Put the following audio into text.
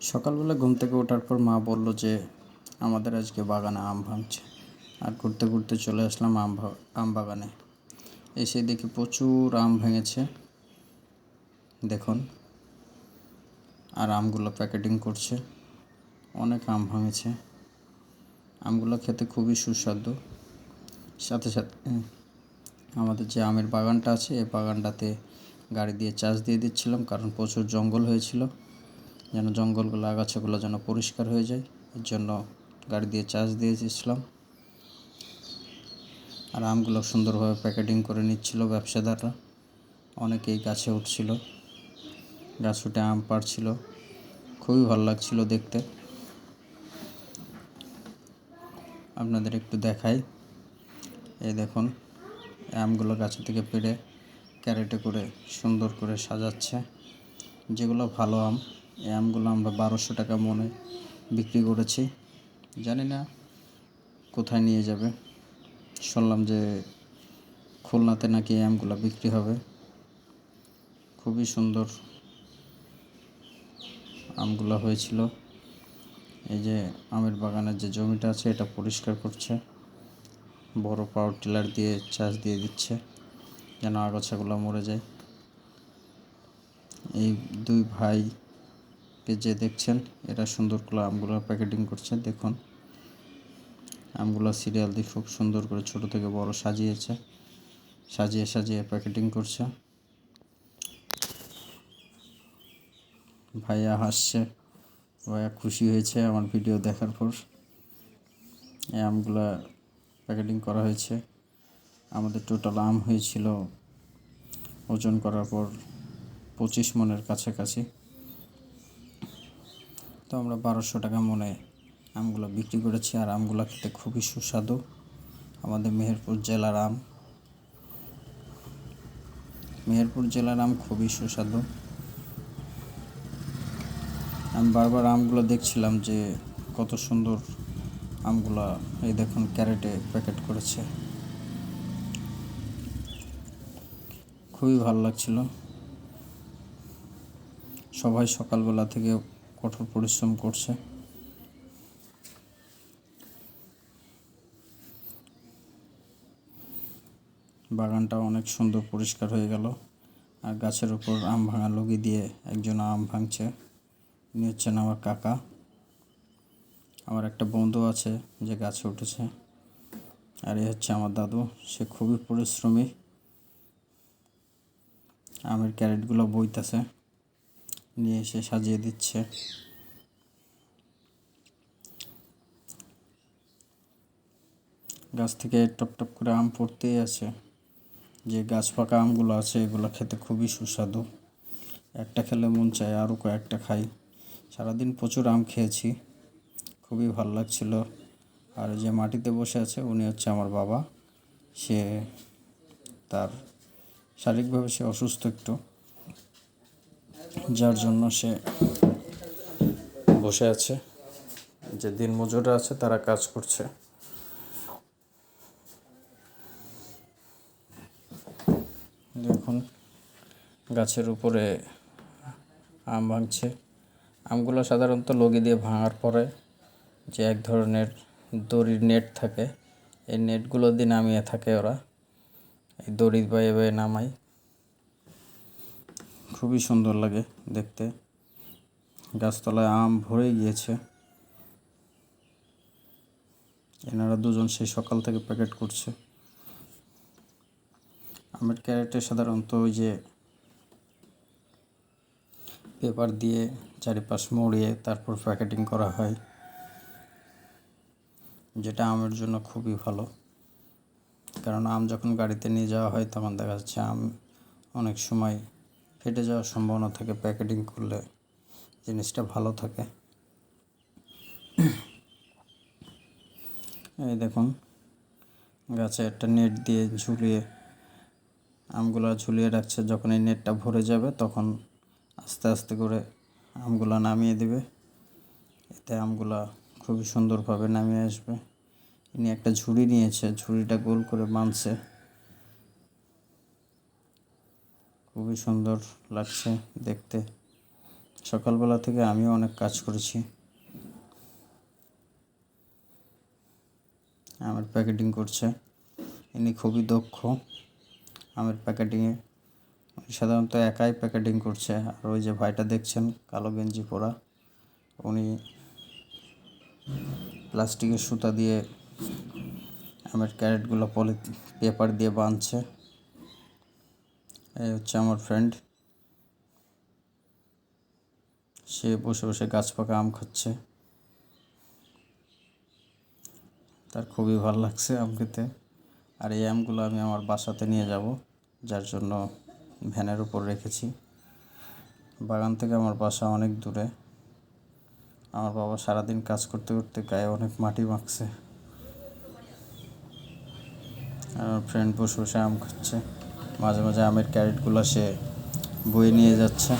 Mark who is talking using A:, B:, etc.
A: সকালবেলা ঘুম থেকে ওঠার পর মা বলল যে, আমাদের আজকে বাগানে আম ভাঙছে। আর ঘুরতে ঘুরতে চলে আসলাম আম আম বাগানে। এসে দেখি প্রচুর আম ভেঙেছে। দেখুন, আর আমগুলো প্যাকেটিং করছে। অনেক আম ভাঙেছে। আমগুলো খেতে খুবই সুস্বাদু। সাথে সাথে আমাদের যে আমের বাগানটা আছে এই বাগানটাতে গাড়ি দিয়ে চাষ দিয়ে দিচ্ছিলাম, কারণ প্রচুর জঙ্গল হয়েছিল। যেন জঙ্গলগুলো, আগাছাগুলো যেন পরিষ্কার হয়ে যায়। এর জন্য গাড়ি দিয়ে চাষ দিয়ে দিয়েছিলাম। আর আমগুলো সুন্দরভাবে প্যাকেটিং করে নিচ্ছিল ব্যবসাদাররা। অনেকেই গাছে উঠছিল। গাছ উঠে আম পাড়ছিল। খুবই ভালো লাগছিল দেখতে। আপনাদের একটু দেখাই। এই দেখুন, আমগুলো গাছে থেকে পেড়ে ক্যারেটে করে সুন্দর করে সাজাচ্ছে। যেগুলো ভালো আম। এই আমগুলো আমরা বারোশো টাকা মনে বিক্রি করেছি। জানি না কোথায় নিয়ে যাবে। শুনলাম যে খুলনাতে নাকি এই আমগুলো বিক্রি হবে। খুবই সুন্দর আমগুলো হয়েছিল। এই যে আমের বাগানের যে জমিটা আছে, এটা পরিষ্কার করছে। বড় পাওয়ার টিলার দিয়ে চাষ দিয়ে দিচ্ছে, যেন আগাছাগুলো মরে যায়। এই দুই ভাইকে যে দেখছেন, এরা সুন্দর করে আমগুলো প্যাকেটিং করছে, দেখুন। আমগুলো সিরিয়াল দিয়ে খুব সুন্দর করে ছোট থেকে বড় সাজিয়েছে, সাজিয়ে সাজিয়ে প্যাকেটিং করছে। ভাইয়া হাসছে, ভাইয়া খুশি হয়েছে আমার ভিডিও দেখার পর। এই আমগুলা প্যাকেটিং করা হয়েছে। আমাদের টোটাল আম হয়েছিল ওজন করার পর পঁচিশ মনের কাছাকাছি। তো আমরা বারোশো টাকা মনে আমগুলো বিক্রি করেছি আর আমগুলো খেতে খুবই সুস্বাদু। আমাদের মেহেরপুর জেলার আম। মেহেরপুর জেলার আম খুবই সুস্বাদু। আমি বারবার আমগুলো দেখছিলাম যে কত সুন্দর আমগুলো এই দেখুন ক্যারেটে প্যাকেট করেছে। খুবই ভালো লাগছিল। সবাই সকালবেলা থেকে কঠোর পরিশ্রম করছে। বাগানটা অনেক সুন্দর পরিষ্কার হয়ে গেল। আর গাছের উপর আম ভাঙা লগি দিয়ে একজন আম ভাঙছে। ইনি হচ্ছেন আমার কাকা। আমার একটা বন্ধু আছে যে গাছে উঠেছে। আর এ হচ্ছে আমার দাদু। সে খুবই পরিশ্রমী। আমের ক্যারেটগুলো বইতেছে। নিয়ে এসে সাজিয়ে দিচ্ছে। গাছ থেকে টপ টপ করে আম পড়তেই আছে। যে গাছ পাকা আমগুলো আছে, এগুলো খেতে খুবই সুস্বাদু। একটা খেলে মন চায়, আরও কয়েকটা খাই। সারাদিন প্রচুর আম খেয়েছি। খুবই ভালো লাগছিল। আর যে মাটিতে বসে আছে, উনি হচ্ছে আমার বাবা। সে তার শারীরিকভাবে সে অসুস্থ একটু। যার জন্য সে বসে আছে। যে দিন মজুররা আছে, তারা কাজ করছে। দেখুন, গাছের উপরে আম ভাঙছে। আমগুলো সাধারণত লগি দিয়ে ভাঙার পরে যে এক ধরনের দড়ির নেট থাকে, এই নেটগুলো দিয়ে নামিয়ে থাকে ওরা। এই দড়ি বাইয়ে নামায়। খুবই সুন্দর লাগে দেখতে। গাছতলায় আম ভরে গিয়েছে। এনারা দুজন সেই সকাল থেকে প্যাকেট করছে। আমের ক্যারেটে সাধারণত ওই যে পেপার দিয়ে চারিপাশ মুড়িয়ে তারপর প্যাকেটিং করা হয়। যেটা আমের জন্য খুবই ভালো। কারণ আম যখন গাড়িতে নিয়ে যাওয়া হয় তখন দেখা যাচ্ছে আম অনেক সময় ফেটে যাওয়ার সম্ভাবনা থাকে, প্যাকেটিং করলে জিনিসটা ভালো থাকে। এই দেখুন, গাছে একটা নেট দিয়ে ঝুলিয়ে, আমগুলো ঝুলিয়ে রাখছে। যখন এই নেটটা ভরে যাবে, তখন আস্তে আস্তে করে আমগুলো নামিয়ে দেবে। এতে আমগুলা খুবই সুন্দরভাবে নামিয়ে আসবে। ইনি একটা ঝুড়ি নিয়েছে, ঝুড়িটা গোল করে বাঁধছে। খুবই সুন্দর লাগছে দেখতে। সকালবেলা থেকে আমিও অনেক কাজ করেছি। আমের প্যাকেটিং করছে। ইনি খুবই দক্ষ। আমের প্যাকেটিংয়ে সাধারণত একাই প্যাকেটিং করছে। আর ওই যে ভাইটা দেখছেন, কালো গেঞ্জি পরা, উনি প্লাস্টিকের সুতা দিয়ে আমের ক্যারেটগুলো পলি, পেপার দিয়ে বাঁধছে। এই হচ্ছে আমার ফ্রেন্ড সে বসে বসে গাছ পাকা আম খাচ্ছে। তার খুবই ভালো লাগছে আম খেতে। আর এই আমগুলো আমি আমার বাসাতে নিয়ে যাব, যার জন্য ভ্যানের উপর রেখেছি। বাগান থেকে আমার বাসা অনেক দূরে। আমার বাবা সারাদিন কাজ করতে করতে গায়ে অনেক মাটি মাখছে। আর আমার ফ্রেন্ড বসে বসে আম খাচ্ছে। মাঝে মাঝে আমের ক্যারেটগুলো সে বয়ে নিয়ে যাচ্ছে।